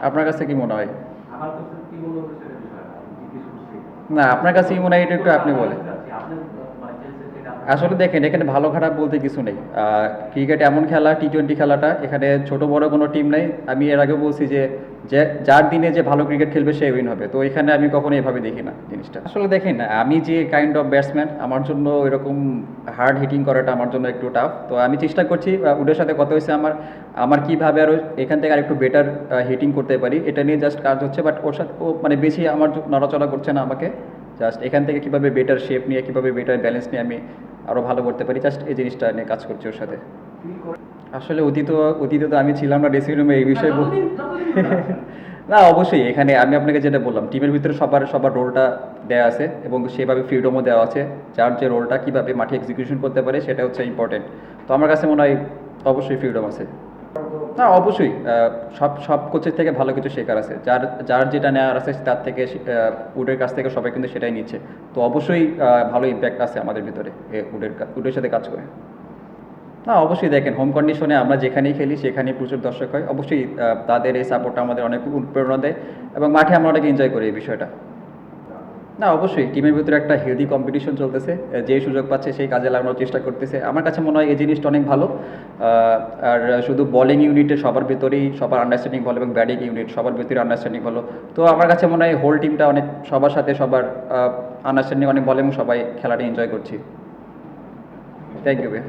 আপনার কাছে কি মনে হয় আমার কাছে কি মনে হচ্ছে সেটা বিষয় না। আমি জিজ্ঞেস করছি। না আপনার কাছে কি মনে হয় এটা একটু আপনি বলেন আপনি মানে চেলসি থেকে আপনি- আসলে দেখেন, এখানে ভালো খারাপ বলতে কিছু নেই। ক্রিকেট এমন খেলা টি টোয়েন্টি খেলাটা, এখানে ছোট বড় কোনো টিম নেই। আমি এর আগে বলছি যে যার দিনে যে ভালো ক্রিকেট খেলবে সে উইন হবে। তো এখানে আমি কখনো এভাবে দেখি না জিনিসটা। আসলে দেখেন, আমি যে কাইন্ড অফ ব্যাটসম্যান আমার জন্য এরকম হার্ড হিটিং করাটা আমার জন্য একটু টাফ তো আমি চেষ্টা করছি উডের সাথে কথা হয়েছে আমার আমার কীভাবে আরও এখান থেকে আরেকটু বেটার হিটিং করতে পারি, এটা নিয়ে জাস্ট কাজ হচ্ছে। বাট ওর সাথে, ও মানে বেশি আমার নড়াচড়া করছে না আমাকে। জাস্ট এখান থেকে কীভাবে বেটার শেপ নিয়ে, কীভাবে বেটার ব্যালেন্স নিয়ে আমি আরও ভালো করতে পারি জাস্ট এই জিনিসটা নিয়ে কাজ করছি ওর সাথে। আসলে অতীত অতীতে তো আমি ছিলাম না ড্রেসিং রুমে এই বিষয়ে। না। অবশ্যই এখানে আমি আপনাকে যেটা বললাম টিমের ভিতরে সবার সবার রোলটা দেওয়া আছে এবং সেভাবে ফ্রিডমও দেওয়া আছে। যার যে রোলটা কীভাবে মাঠে এক্সিকিউশন করতে পারে সেটা হচ্ছে ইম্পর্টেন্ট তো আমার কাছে মনে হয় অবশ্যই ফ্রিডম আছে। না অবশ্যই। সব সব কোচের থেকে ভালো কিছু শেখার আছে। যার যার যেটা নেওয়ার আছে তার থেকে উডের কাছ থেকে সবাই কিন্তু সেটাই নিচ্ছে। তো অবশ্যই ভালো ইম্প্যাক্ট আছে আমাদের ভিতরে উডের উডের সাথে কাজ করে। না, অবশ্যই দেখেন হোম কন্ডিশনে আমরা যেখানেই খেলি, সেখানেই প্রচুর দর্শক হয়। অবশ্যই তাদের এই সাপোর্টটা আমাদের অনেক অনুপ্রেরণা দেয় এবং মাঠে আমরা অনেক এনজয় করি এই বিষয়টা। না, অবশ্যই, টিমের ভিতরে একটা হেলদি কম্পিটিশন চলতেছে যে সুযোগ পাচ্ছে সেই কাজে লাগানোর চেষ্টা করতেছে। আমার কাছে মনে হয় এই জিনিসটা অনেক ভালো। আর শুধু বলিং ইউনিটে সবার ভিতরেই সবার আন্ডারস্ট্যান্ডিং ভালো এবং ব্যাটিং ইউনিট সবার ভিতরে আন্ডারস্ট্যান্ডিং ভালো। তো আমার কাছে মনে হয় হোল টিমটা অনেক, সবার সাথে সবার আন্ডারস্ট্যান্ডিং অনেক বলে এবং সবাই খেলাটা এনজয় করছি। থ্যাংক ইউ ভাই